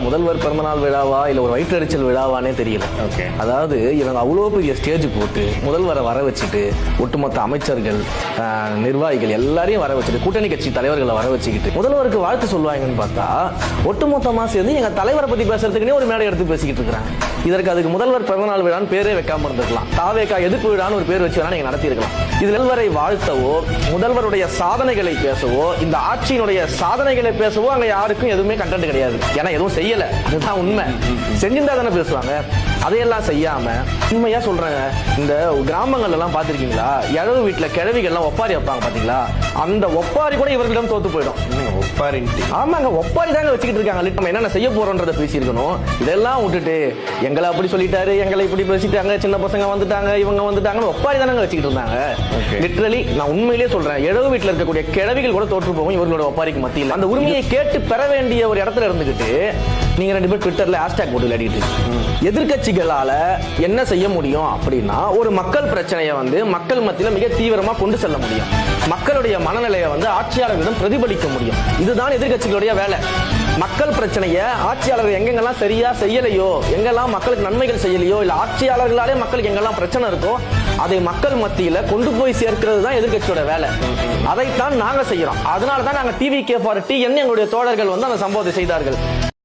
முதல்வர் பிறந்தநாள் விழாவா இல்ல ஒரு வயிற்றெரிச்சல் விழாவானே தெரியல. அதாவது இவங்க அவ்வளோ பெரிய ஸ்டேஜ் போட்டு முதல்வரை வர வச்சுட்டு ஒட்டுமொத்த அமைச்சர்கள் நிர்வாகிகள் எல்லாரையும் வர வச்சுட்டு கூட்டணி கட்சி தலைவர்களை வர வச்சுக்கிட்டு முதல்வருக்கு வாழ்த்து சொல்லுவாங்கன்னு பார்த்தா ஒட்டுமொத்தமா சேர்ந்து எங்க தலைவரை பத்தி பேசுறதுக்குனே ஒரு மேடை எடுத்து பேசிக்கிட்டு இருக்காங்க இதற்கு அதுக்கு முதல்வர் பிறந்தநாள் விழான்னு பேரே வைக்காம இருந்திருக்கலாம். தாவேக்கா எதிர்ப்பு விழான்னு ஒரு பேர் வச்சு வேணா நீங்க நடத்தியிருக்கலாம். இது முதல்வரை வாழ்த்தவோ முதல்வருடைய சாதனைகளை பேசவோ இந்த ஆட்சியினுடைய சாதனைகளை பேசவோ அங்க யாருக்கும் எதுவுமே கண்டென்ட் கிடையாது. ஏன்னா எதுவும் செய்யல. அதுதான் உண்மை. செஞ்சிருந்தா தானே பேசுவாங்க. அதையெல்லாம் செய்யாம உண்மையா சொல்றேங்க இந்த கிராமங்கள்ல எல்லாம் பாத்திருக்கீங்களா இழவு வீட்டுல கிழவிகள்லாம் ஒப்பாரி வைப்பாங்க பாத்தீங்களா? அந்த ஒப்பாரி கூட இவர்களிடம் தோத்து போயிடும். ஒப்பாரின்ட்டு? ஆமாங்க ஒப்பாரி தாங்க வச்சுக்கிட்டு இருக்காங்க. நம்ம என்னென்ன செய்ய போறோன்றத பேசியிருக்கணும். இதெல்லாம் விட்டுட்டு எங்களை அப்படி சொல்லிட்டாரு எங்களை இப்படி பேசிட்டாங்க சின்ன பசங்க வந்துட்டாங்க இவங்க வந்துட்டாங்கன்னு ஒப்பாரி தானங்க வச்சுக்கிட்டு இருந்தாங்க. லிட்ரலி நான் உண்மையிலேயே சொல்றேன் இழவு வீட்டுல இருக்கக்கூடிய கிழவிகள் கூட தோற்று போகும் இவர்களோட ஒப்பாரிக்கு மத்தியில். அந்த உரிமையை கேட்டு பெற வேண்டிய ஒரு இடத்துல இருந்துகிட்டு நீங்க ரெண்டு பேர் ட்விட்டர்ல ஹேஷ்டேக் போட்டு விளையாடிட்டு இருக்கீங்க. என்ன செய்ய முடியும் அப்படின்னா ஒரு மக்கள் பிரச்சனையை வந்து மக்கள் மத்தியில மிக தீவிரமா கொண்டு செல்ல முடியும். மக்களுடைய மனநிலையை வந்து ஆட்சியாளர்களிடம் பிரதிபலிக்க முடியும். இதுதான் எதிர்க்கட்சிகளுடைய வேலை. மக்கள் பிரச்சனையை ஆட்சியாளர்கள் எங்கெங்கெல்லாம் சரியா செய்யலையோ எங்கெல்லாம் மக்களுக்கு நன்மைகள் செய்யலையோ இல்ல ஆட்சியாளர்களாலே மக்களுக்கு எங்கெல்லாம் பிரச்சனை இருக்கோ அதை மக்கள் மத்தியில கொண்டு போய் சேர்க்கிறது தான் எதிர்க்கட்சியோட வேலை. அதைத்தான் நாங்க செய்யறோம். அதனால தான் நாங்க டிவி கே ஃபார் டி எங்களுடைய தோழர்கள் வந்து அந்த சம்பவத்தை செய்தார்கள்.